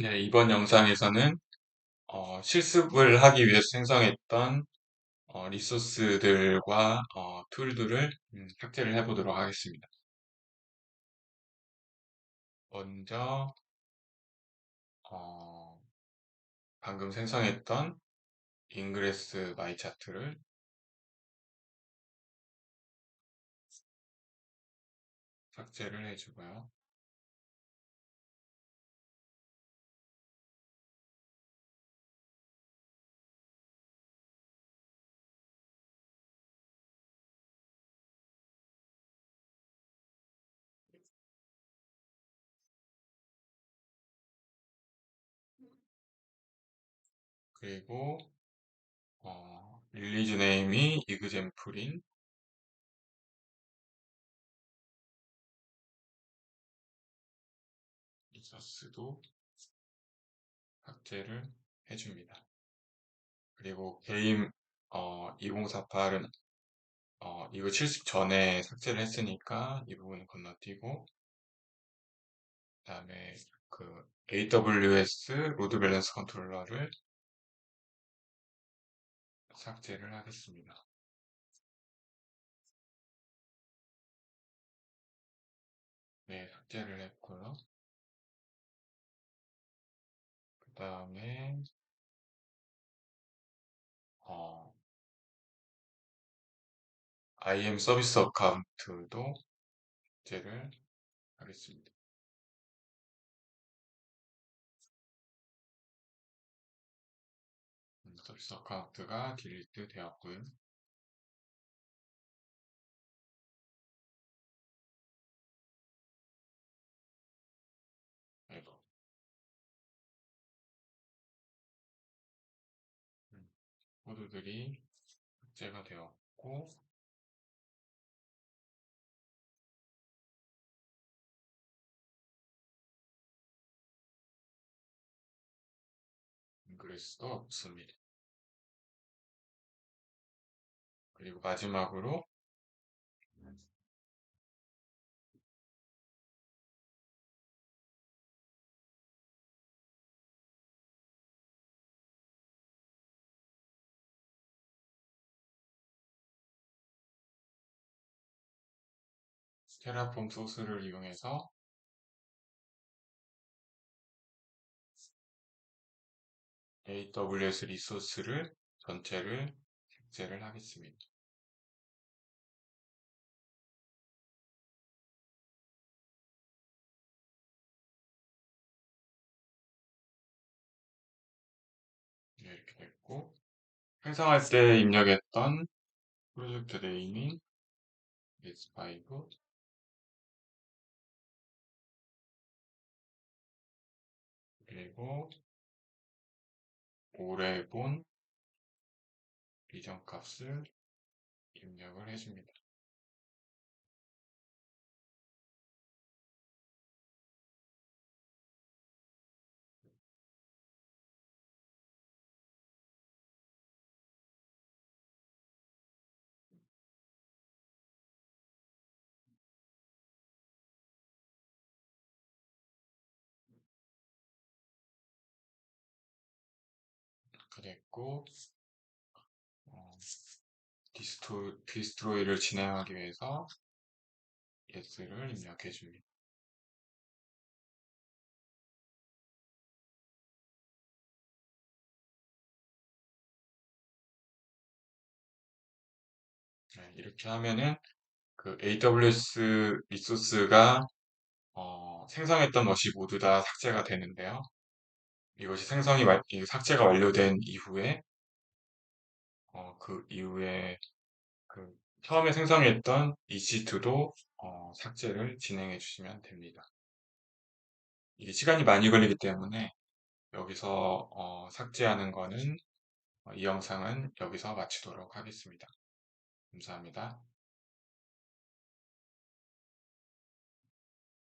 네, 이번 영상에서는 어, 실습을 하기 위해서 생성했던 어, 리소스들과 어, 툴들을 음, 삭제를 해보도록 하겠습니다. 먼저 어, 방금 생성했던 인그레스 마이 차트를 삭제를 해주고요. 그리고 어, 릴리즈 네임이 이그젠플인 리소스도 삭제를 해줍니다. 그리고 게임 어, 2048은 어, 이거 70 전에 삭제를 했으니까 이 부분은 건너뛰고 그 다음에 그 AWS 로드 밸런스 컨트롤러를 삭제를 하겠습니다. 네, 삭제를 했고요. 그 다음에 어, IM 서비스 어카운트도 삭제를 하겠습니다. 음, 서비스 어카운트가 딜리트 되었고요. 아이고. 음, 코드들이 삭제가 되었고 인그레스도 없습니다. 그리고 마지막으로 테라폼 소스를 이용해서 AWS 리소스를 전체를 삭제를 하겠습니다. 이렇게 됐고 생성할 때 입력했던 프로젝트 네임인 S5 그리고 오래 본 리전 값을 입력을 해줍니다. 그랬고 어, 디스토, 디스트로이를 진행하기 위해서 yes를 입력해 줍니다. 네, 이렇게 하면은 그 AWS 리소스가 어, 생성했던 것이 모두 다 삭제가 되는데요. 이것이 생성이 완, 삭제가 완료된 이후에 어, 그 이후에 그 처음에 생성했던 EC2도 어, 삭제를 진행해 주시면 됩니다. 이게 시간이 많이 걸리기 때문에 여기서 어, 삭제하는 거는 어, 이 영상은 여기서 마치도록 하겠습니다. 감사합니다.